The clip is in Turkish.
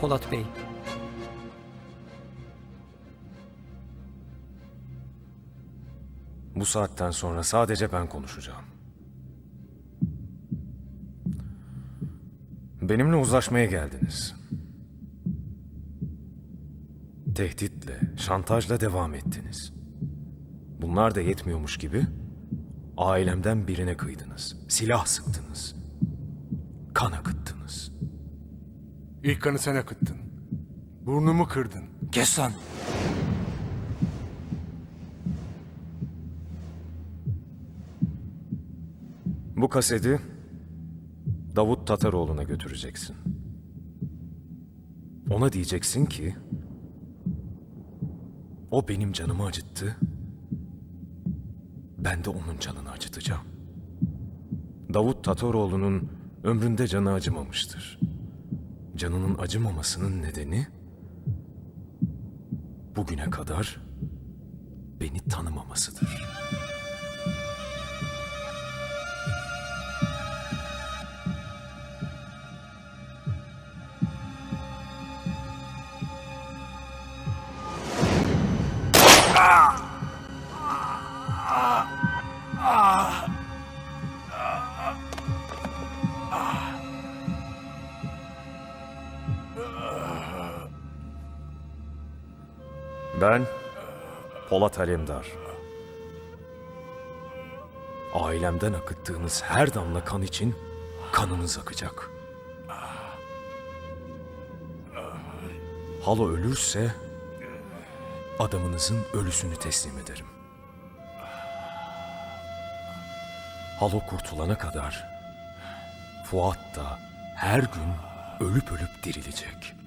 Polat Bey. Bu saatten sonra sadece ben konuşacağım. Benimle uzlaşmaya geldiniz. Tehditle, şantajla devam ettiniz. Bunlar da yetmiyormuş gibi ailemden birine kıydınız. Silah sıktınız. Kan akıttınız. İlk kanı sen akıttın. Burnumu kırdın. Kes lan. Bu kaseti Davut Tataroğlu'na götüreceksin. Ona diyeceksin ki o benim canımı acıttı. Ben de onun canını acıtacağım. Davut Tataroğlu'nun ömründe canı acımamıştır. Canının acımamasının nedeni bugüne kadar beni tanımamasıdır. Ben Polat Alemdar. Ailemden akıttığınız her damla kan için kanınız akacak. Halo ölürse adamınızın ölüsünü teslim ederim. Halo kurtulana kadar Fuat da her gün ölüp ölüp dirilecek.